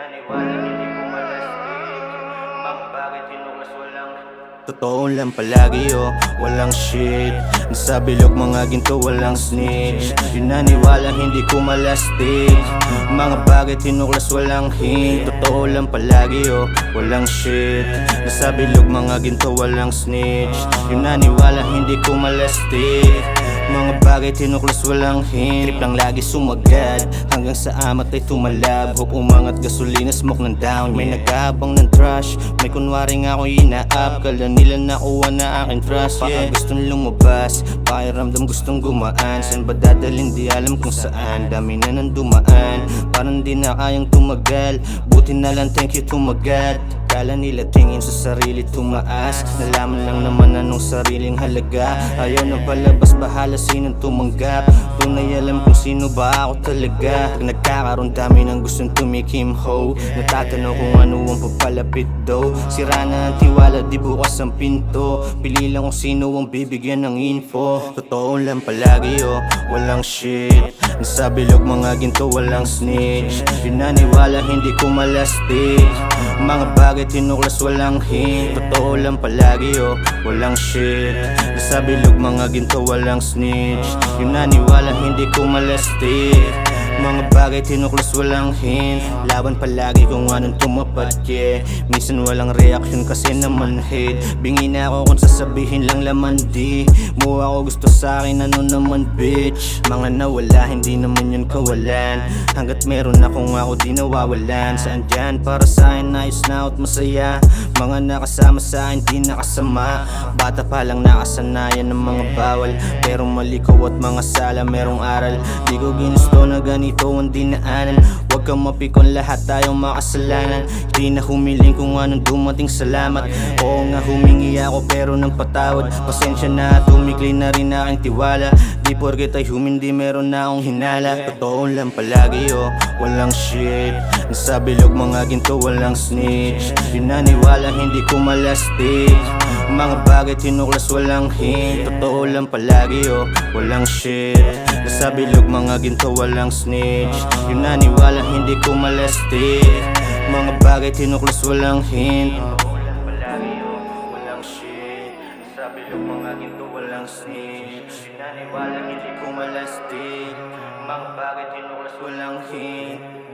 Naniwala hindi ko malastig Mga bagay tinuklas walang Totoo lang palagi oh, walang shit. Sa bilog mga ginto walang snitch. Yun naniwala hindi ko malastig Mga bagay tinuklas walang hint. Totoo lang palagi oh, walang shit. Sa bilog mga ginto walang snitch. Yun naniwala hindi ko malastig mga bagay tinuklas walang hint Trip lang lagi sumagad. Hanggang sa amat ay tumalab. Hope umangat gasolina smoke ng down May nagabang ng trash. May kunwari nga ako ina-up Kala nila nakuha na aking trust Baka gustong lumabas. Pakiramdam gustong gumaan. Saan ba dadalhin? Di alam kung saan. Dami na nang dumaan. Parang di na kayang tumagal. Buti na lang thank you tumagat Kala nila tingin sa sarili tumaas. Nalaman lang naman anong sariling halaga. Ayaw na palabas bahala sinong tumanggap. Tunay alam kung sino ba ako talaga? Nagkakaroon dami ng gustong tumikim ho. Natatanong kung ano ang papalapit do. Sira na ang tiwala di bukas ang pinto. Pili lang kung sino ang bibigyan ng info. Totoo lang palagi oh, walang shit. Sa bilog mga ginto walang snitch. Pinaniwala hindi ko malastig Mga bagay tinuklas walang hint Totoo lang palagi oh, walang shit. Sa bilog mga ginto walang snitch. Yung naniwala hindi ko malastig mga bagay tinuklas walang hint. Laban palagi kung anong tumapat yeah. Minsan walang reaction kasi naman hate. Bingi na ako kung sasabihin lang laman di Mo ako gusto sa akin ano naman bitch? Mga nawala hindi naman yun kawalan. Hanggat meron akong ako di nawawalan. Saan dyan? Para sa akin ayos na at masaya Mga nakasama sa akin di nakasama. Bata pa lang nakasanayan ng mga bawal. Pero mali ko at mga sala merong aral. Di ko ginusto na ganito ang dinaanan. Huwag kang mapikon lahat tayong makasalanan. Di na humiling kung anong dumating salamat. Oo nga humingi ako pero nang patawad. Pasensya na at umikli na rin aking tiwala Di porket ay humindi meron na akong hinala. Totoo lang palagi oh, walang shit. Sa bilog mga ginto walang snitch. Pinaniwala hindi ko malastig. Mga bagay tinuklas walang hint. Totoo lang palagi oh, walang shit. Sa bilog mga ginto walang snitch. Yung naniwala hindi ko malastig. Mga bagay tinuklas walang hint walang snitch Naniwala hindi ko malastig Mga bagay tinuklas walang hint?